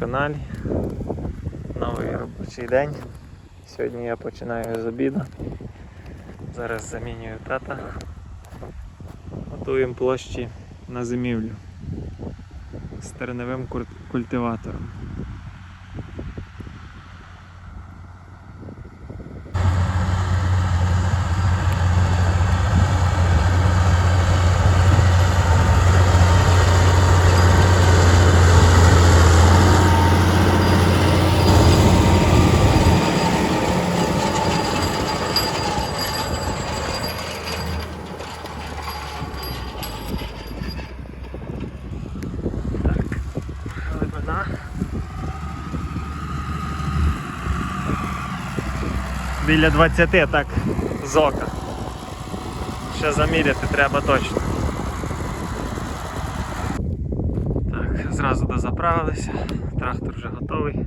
каналі. Новий робочий день. Сьогодні я починаю з обіду. Зараз замінюю тата. Готуємо площі на зимівлю з терневим культиватором. Так, глибина. Біля 20 так з ока. Ще заміряти треба точно. Так, зразу дозаправилися, трактор вже готовий.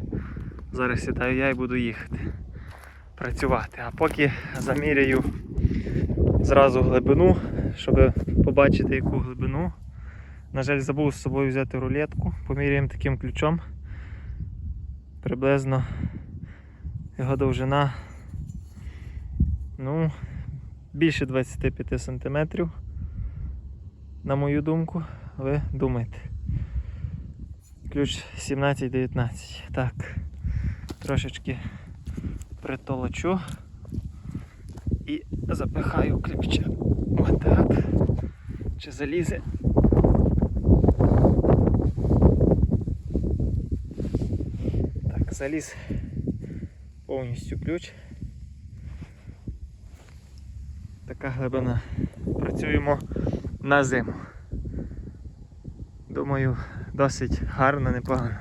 Зараз сідаю я і буду їхати. Працювати. А поки заміряю зразу глибину, щоб побачити яку глибину. На жаль, забув з собою взяти рулетку. Поміряємо таким ключом. Приблизно його довжина ну, більше 25 см. На мою думку, ви думаєте. Ключ 17-19. Так, трошечки притолочу і запихаю ключа. Отак. Чи залізе Так, заліз повністю ключ. Така глибина. Працюємо на зиму. Думаю, досить гарно, непогано.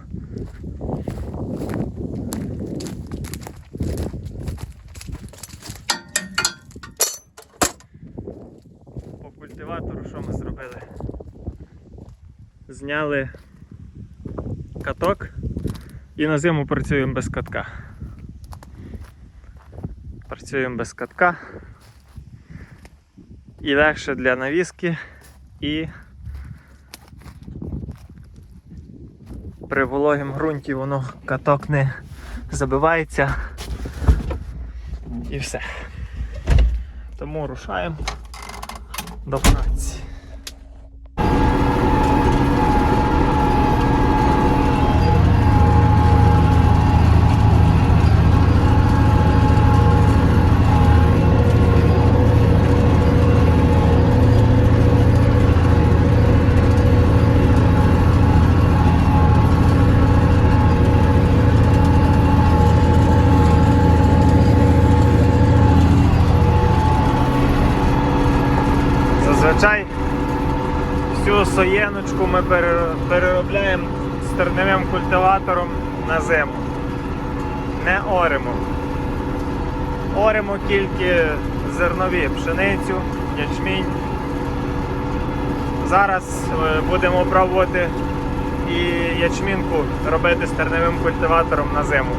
По культиватору що ми зробили? Зняли каток і на зиму працюємо без катка. Працюємо без катка. І легше для навіски і при вологім ґрунті воно каток не забивається і все. Тому рушаємо до праці. Зазвичай всю соєночку ми переробляємо стерневим культиватором на зиму. Не оремо. Оремо тільки зернові пшеницю, ячмінь. Зараз е, будемо пробувати і ячмінку робити стерневим культиватором на зиму.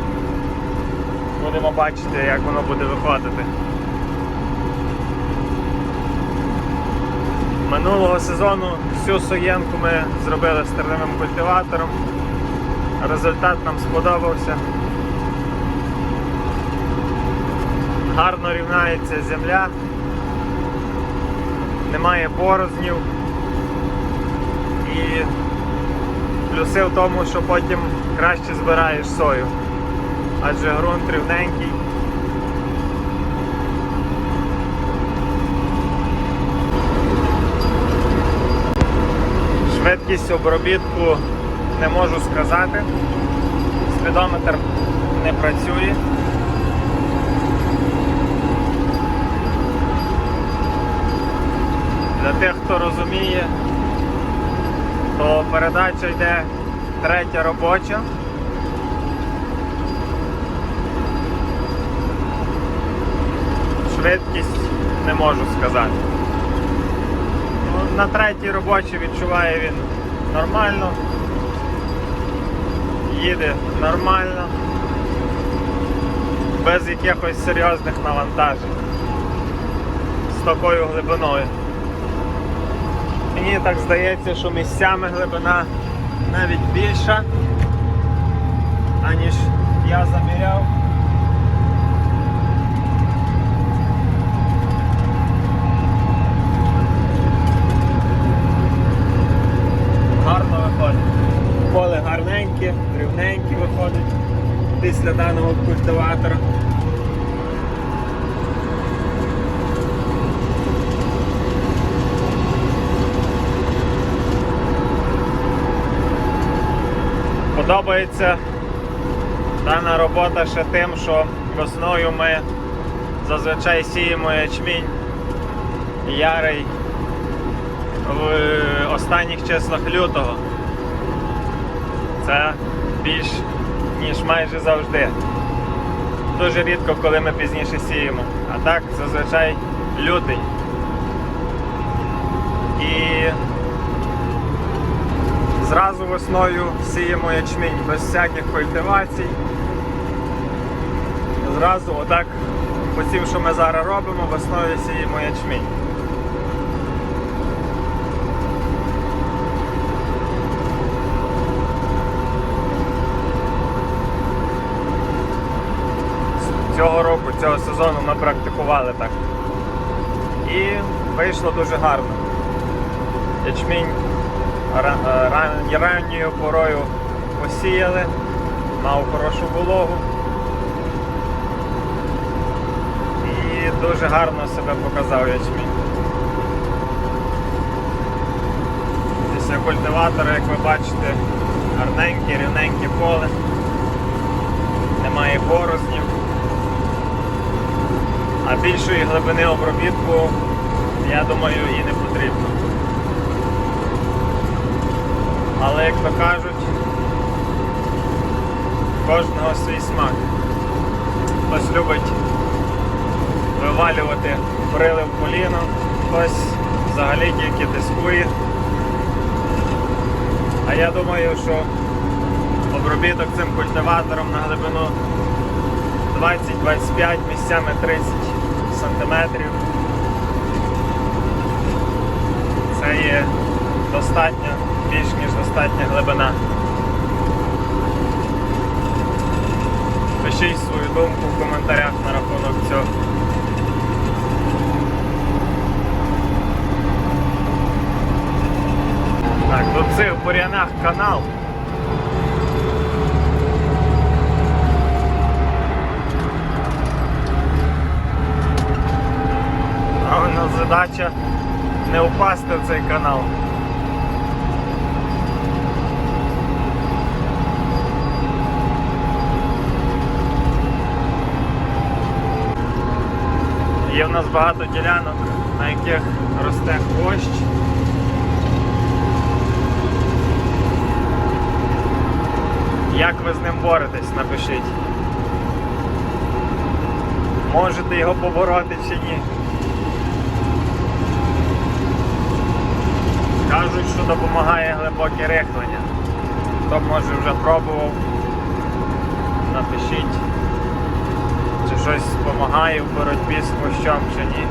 Будемо бачити, як воно буде виходити. Минулого сезону всю соєнку ми зробили стерневим культиватором. Результат нам сподобався. Гарно рівнається земля, немає борознів. І плюси в тому, що потім краще збираєш сою, адже ґрунт рівненький. Швидкість обробітку не можу сказати. Спідометр не працює. Для тих, хто розуміє, то передача йде третя робоча. Швидкість не можу сказати. На третій робочій відчуває він нормально. Їде нормально. Без якихось серйозних навантажень. З такою глибиною. Мені так здається, що місцями глибина навіть більша. аніж я заміряв. Поле гарненьке, рівненьке виходить після даного культиватора. Подобається дана робота ще тим, що весною ми зазвичай сіємо ячмінь ярий в останніх числах лютого. Це більш ніж майже завжди. Дуже рідко, коли ми пізніше сіємо. А так зазвичай лютий. І зразу весною сіємо ячмінь без всяких культивацій. Зразу отак по посів, що ми зараз робимо, весною сіємо ячмінь. Цього року, цього сезону ми практикували так. І вийшло дуже гарно. Ячмінь е, ран- ранньою порою посіяли, мав хорошу вологу. І дуже гарно себе показав ячмінь. Після культиватора, як ви бачите, гарненьке, рівненьке поле, немає порознів. А більшої глибини обробітку, я думаю, і не потрібно. Але як то кажуть, кожного свій смак. Хтось любить вивалювати брили в коліно, хтось взагалі тільки дискує. А я думаю, що обробіток цим культиватором на глибину 20-25, місцями 30 сантиметрів. Це є достатньо, більш ніж достатня глибина. Пишіть свою думку в коментарях на рахунок цього. Так, тут цих бурянах канал. А у нас задача не впасти в цей канал. Є в нас багато ділянок, на яких росте хвощ. Як ви з ним боретесь, напишіть. Можете його побороти чи ні. Кажуть, що допомагає глибоке рихлення. Хто може вже пробував, напишіть, чи щось допомагає в боротьбі з хвощом чи ні.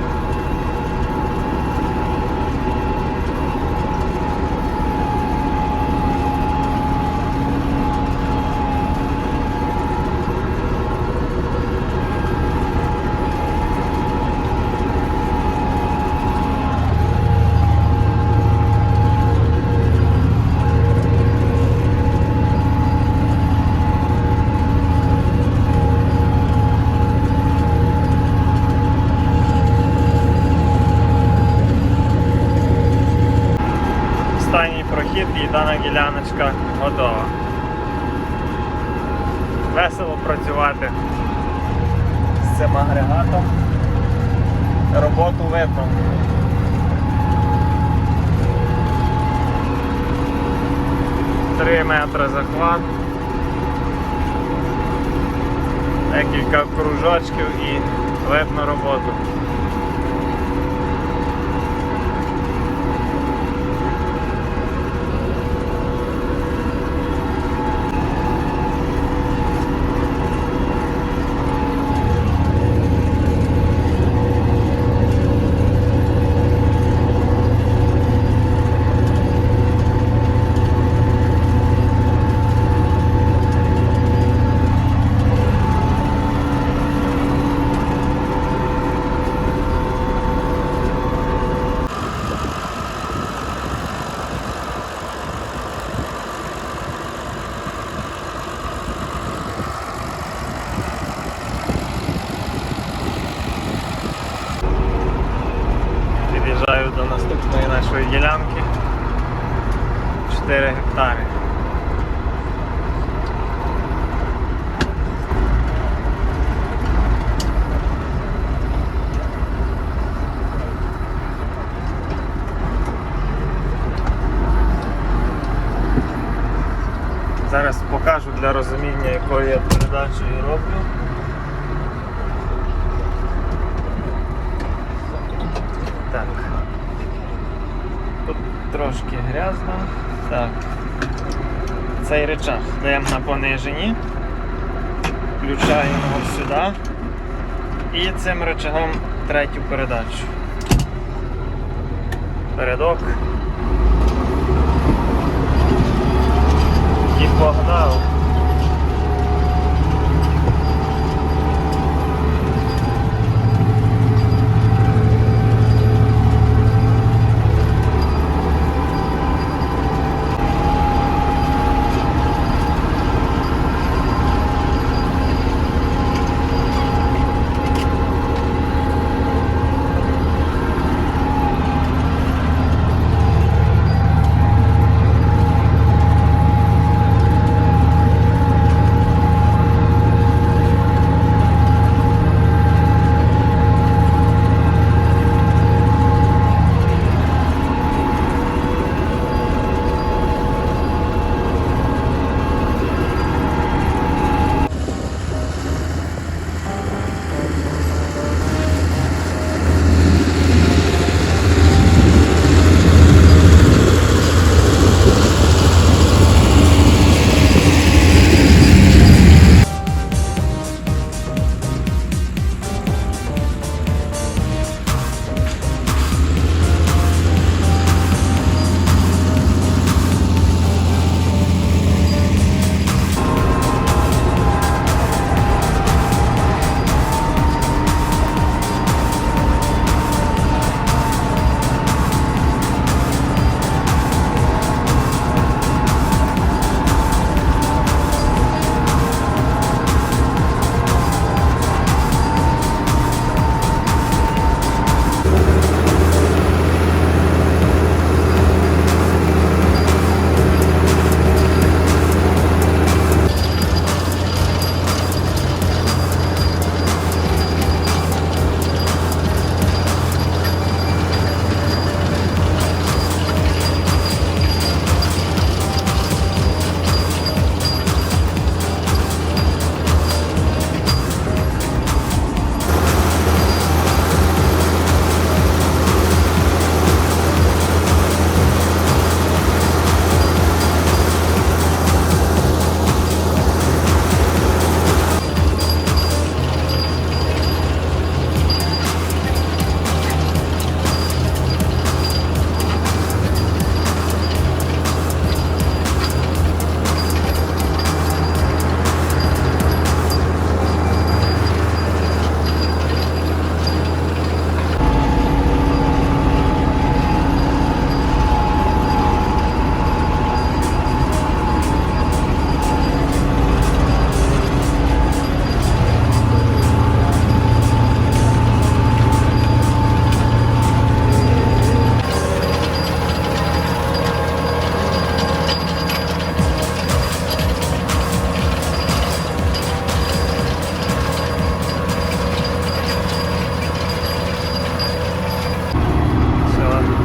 Останній прохід і дана діляночка готова. Весело працювати з цим агрегатом. Роботу видно. Три метри захват. Декілька кружочків і видно роботу. Зараз покажу для розуміння, якою я передачею роблю. Так. Тут трошки грязно. Так. Цей речах даємо на пониженні. Включаємо його сюди. І цим речагом третю передачу. Передок. І погнав. Все,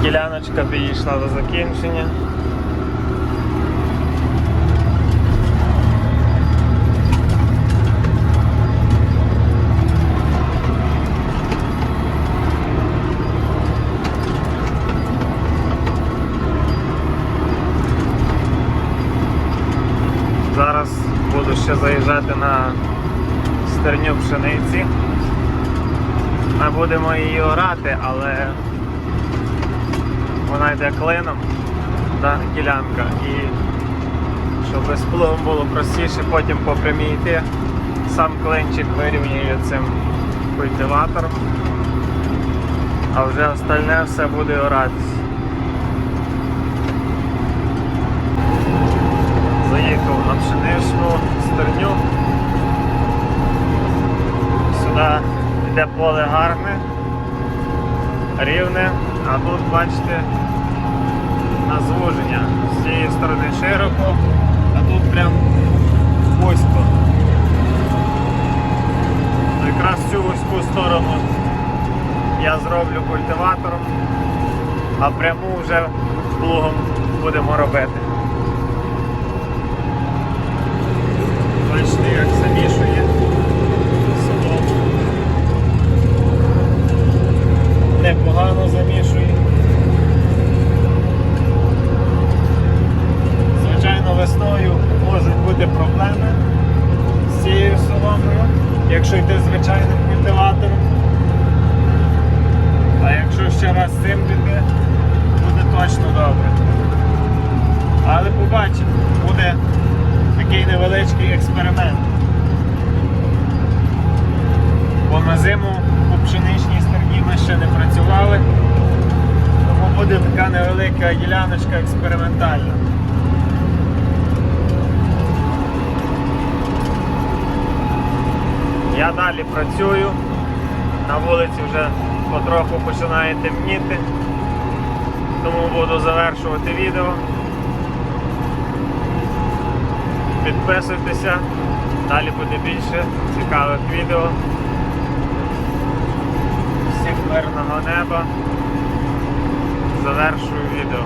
діляночка підійшла до закінчення. Зараз буду ще заїжджати на стерню пшениці. Ми будемо її орати, але вона йде клином, да, ділянка, і щоб з плугом було простіше потім по прямій йти, сам клинчик вирівнює цим культиватором, а вже остальне все буде оратись. Заїхав на пшеничну стерню. Сюди йде поле гарне. Рівне, а тут бачите на звуження. З цієї сторони широко, а тут прям вузько. Якраз цю вузьку сторону я зроблю культиватором, а пряму вже плугом будемо робити. Бачите, як Непогано замішує. Звичайно, весною можуть бути проблеми з цією соломою, якщо йти звичайним культиватором. А якщо ще раз цим піти, буде точно добре. Але побачимо, буде такий невеличкий експеримент. Бо на зиму по пшеничній стерні ми ще не працювали, тому буде така невелика діляночка експериментальна. Я далі працюю. На вулиці вже потроху починає темніти, тому буду завершувати відео. Підписуйтеся, далі буде більше цікавих відео. Мирного неба. Завершую відео.